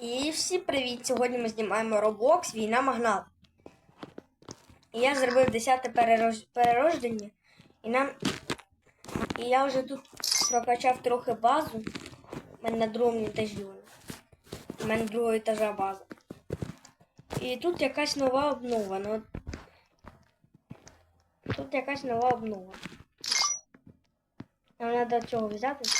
І всім привіт! Сьогодні ми знімаємо Roblox Війна Магнат. І я зробив 10 перерож... перерождення. І нам. І я вже тут прокачав трохи базу. У мене на другому етажі. У мене другого етажа база. І тут якась нова обнова. Ну, тут якась нова обнова. Нам треба цього взяти.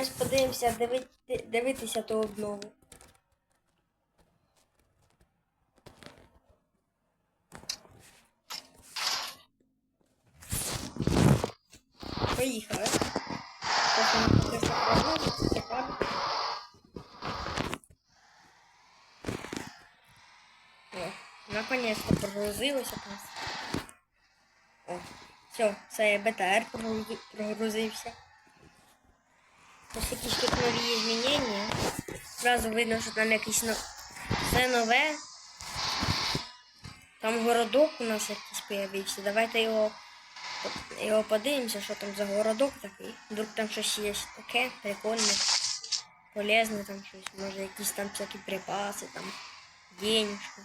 Зараз подивимося, диви... дивитися ту обнову. Поїхали. Наконец-то прогрузилося там. О, все, це БТР прогрузи- прогрузився. Ось якісь тут нові змінення. Зразу видно, що там якісь но... все нове. Там городок у нас якийсь появився. Давайте його, його подивимося, що там за городок такий. Вдруг там щось є таке прикольне, полезне там щось. Може якісь там всякі припаси, там, денежки.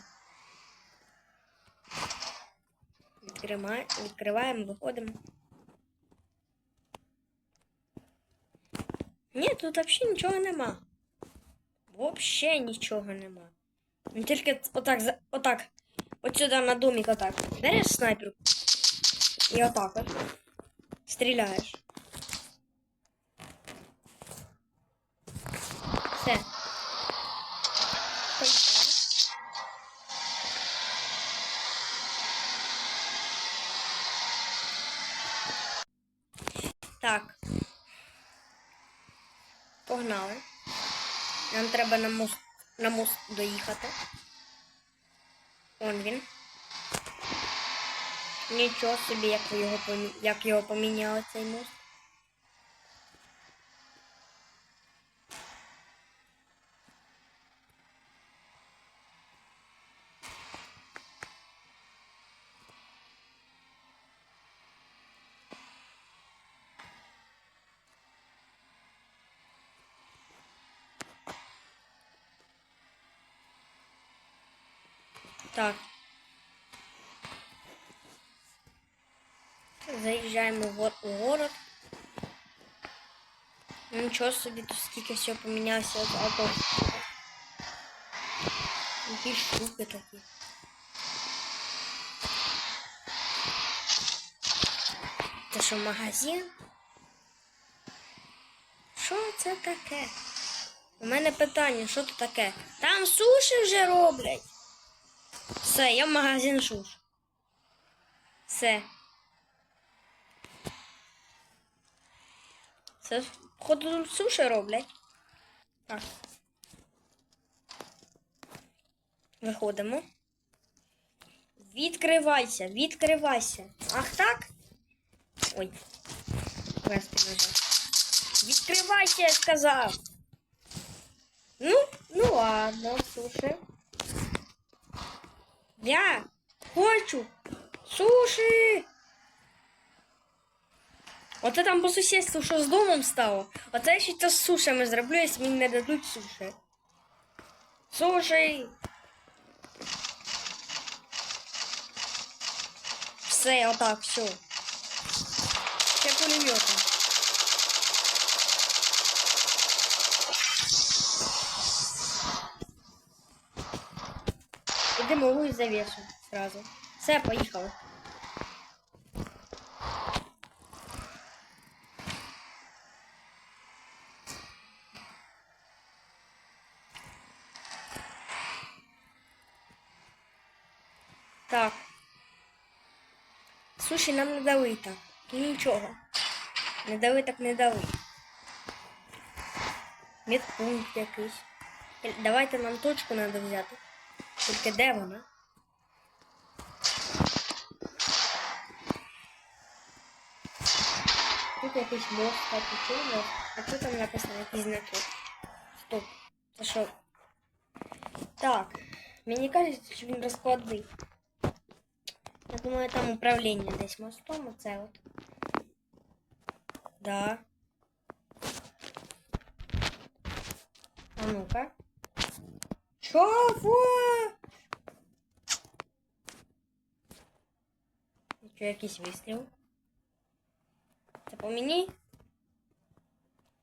Відкриваємо, виходимо. Ні, тут взагалі нічого нема. Вообще нічого нема. Ну, Тільки отак, отак. От сюди на домик отак. Береш снайперку. І отак от. Стріляєш. Все. Так. Погнали. Нам треба на мост, на мост доїхати. Он він. Нічого собі, як його як його поміняли цей мост. Так. Заїжджаємо в город. Нічого собі, тут скільки всього помінялося от авто. Які штуки такі. Це що, магазин? Що це таке? У мене питання, що це таке? Там суші вже роблять. Все, я в магазин суш. Все. Це, тут суші роблять. Так. Виходимо. Відкривайся, відкривайся. Ах так? Ой. Відкривайся, я сказав. Ну, ну ладно, суші. Я хочу суші. Оце там по сусідству, що з домом стало. Оце я ще це з сушами зроблю, якщо мені не дадуть суші. Суші. Все, отак, все. Ще пулеметом. І завесу сразу. Все, поїхали. Так. Суші нам не дали так. Ну нічого. Не дали так не дали. Медпункт якийсь. Е, Давайте нам точку треба взяти. Тільки де вона? Тут якийсь мост, так і цей мост. А тут там написано якийсь значок. Стоп. Це що? Так. Мені кажеться, що він розкладний. Я думаю, там управління десь мостом, оце от. Да. А ну-ка. Що? Що, якийсь вистріл? Це по мені?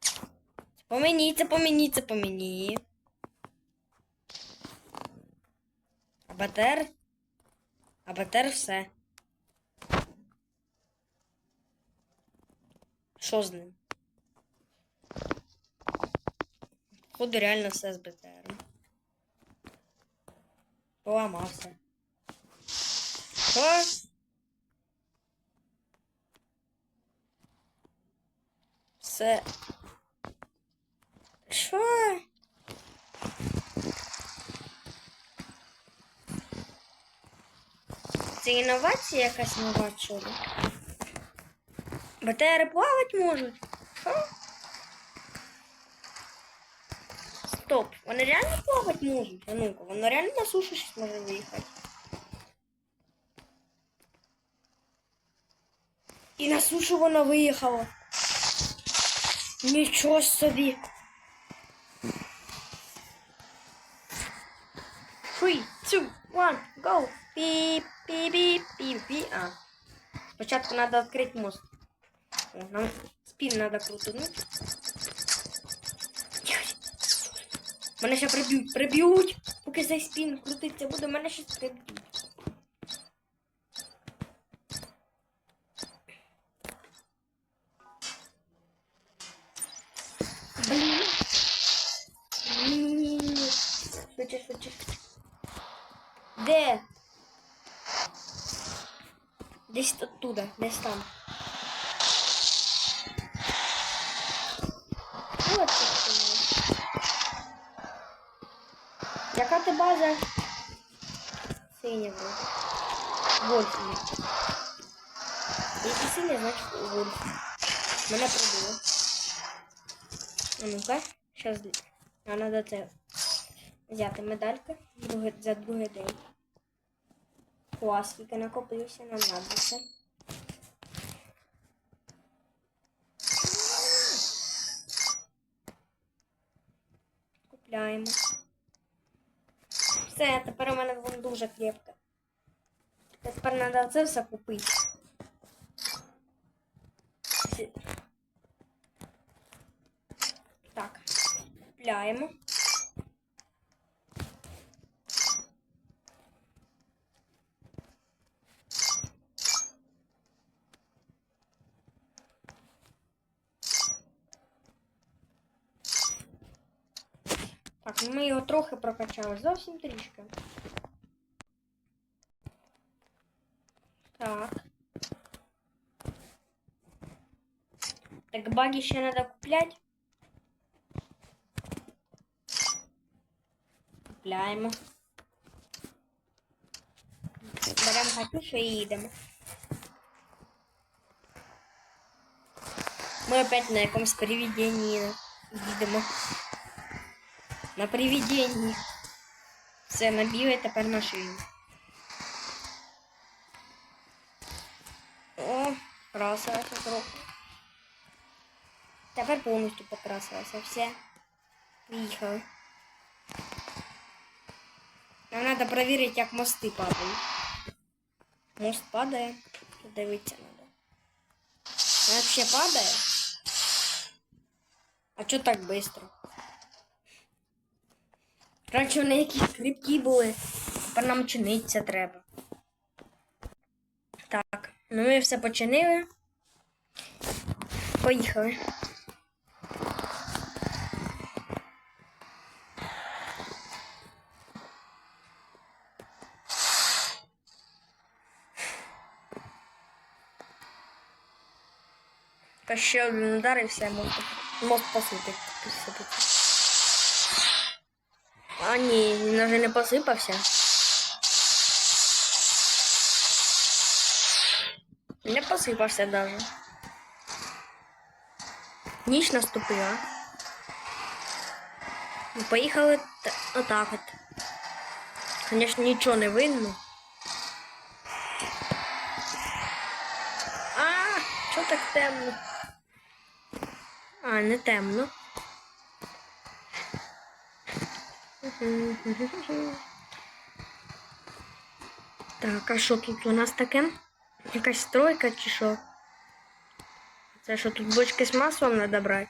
Це по мені, це по мені, це по мені. А БТР все. Що з ним? Походу реально все з БТР. Поламався. Що? Все. Що? Це інновація якась нова чи ли? БТРи плавати можуть? Що? Стоп, вони реально плавати можуть? А ну-ка, воно реально на сушу щось може виїхати. І на сушу воно виїхало. Нічого собі. Three, two, one, go. Піп, піп, піп, піп, піп. А. Спочатку треба відкрити мост. О, нам спін треба крутанути. Мене ще приб'ють, приб'ють. Поки цей спін крутиться буде, мене ще приб'ють. Де? Десь оттуда, десь там. Вот це. Яка ти база? Синя вроде. Вольф. Якщо синя, значить Вольф. Мене пробило. А ну-ка, сейчас надо це взяти медальку друге, за другий день. Клас, скільки накопився, нам надо це. Купляємо. Все, тепер у мене воно дуже крепко. Тепер треба це все купити. Так, купляємо. Так, ну ми його трохи прокачали, зовсім трішки. Так. Так, баги ще треба купляти. Купляємо. Беремо гатюшу і їдемо. Ми опять на якомусь привіденні їдемо. На привіденні. Все, набігай тепер машину. О, красилася трохи. Тепер повністю покрасилася. Все. Поїхали. Нам треба перевірити, як мости падають. Мост падає. Дивитися треба. Він взагалі падає? А чого так швидко? Раніше вони якісь кріпкі були, тепер нам чиниться треба. Так, ну ми все починили. Поїхали. Ще один удар і все, мост, мост посипить. А ні, він вже не посипався. Не посипався даже. Ніч наступила. Ми поїхали т- отак от. Звісно, нічого не видно. А, що так темно? А, не темно. Так, а що тут у нас таке? Якась стройка чи що? Це що тут бочки з маслом треба брати?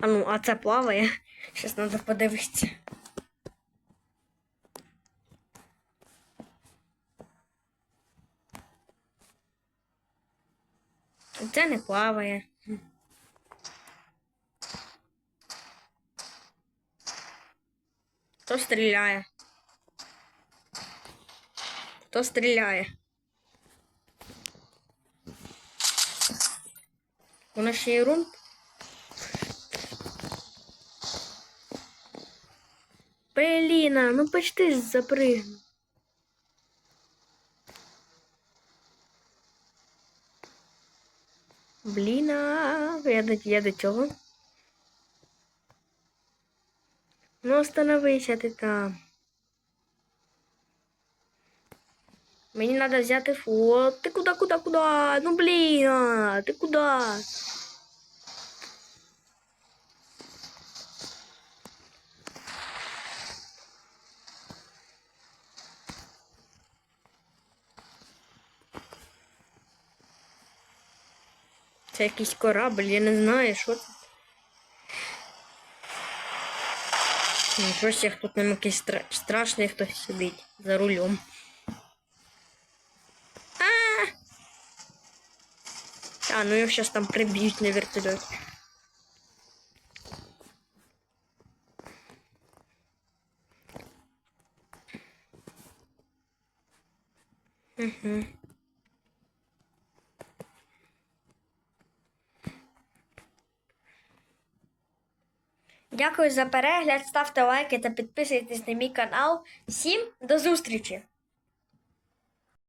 А ну, а це плаває. Щас треба подивитися. Це не плаває. Хто стріляє? Хто стріляє? Вона ще й рунт. Пеліна, ну почти запригну. Блін, а, я до, я до цього. Ну, остановися ти там. Мені треба взяти фото. Ти куди, куди, куди? Ну блін, а, ти куди? Це якийсь корабль, я не знаю, що це. Щось як тут нам якийсь стра- страшний хтось сидить за рулем. А! А, ну його зараз там приб'ють на вертольоті. Угу. Дякую за перегляд, ставте лайки та підписуйтесь на мій канал. Всім до зустрічі!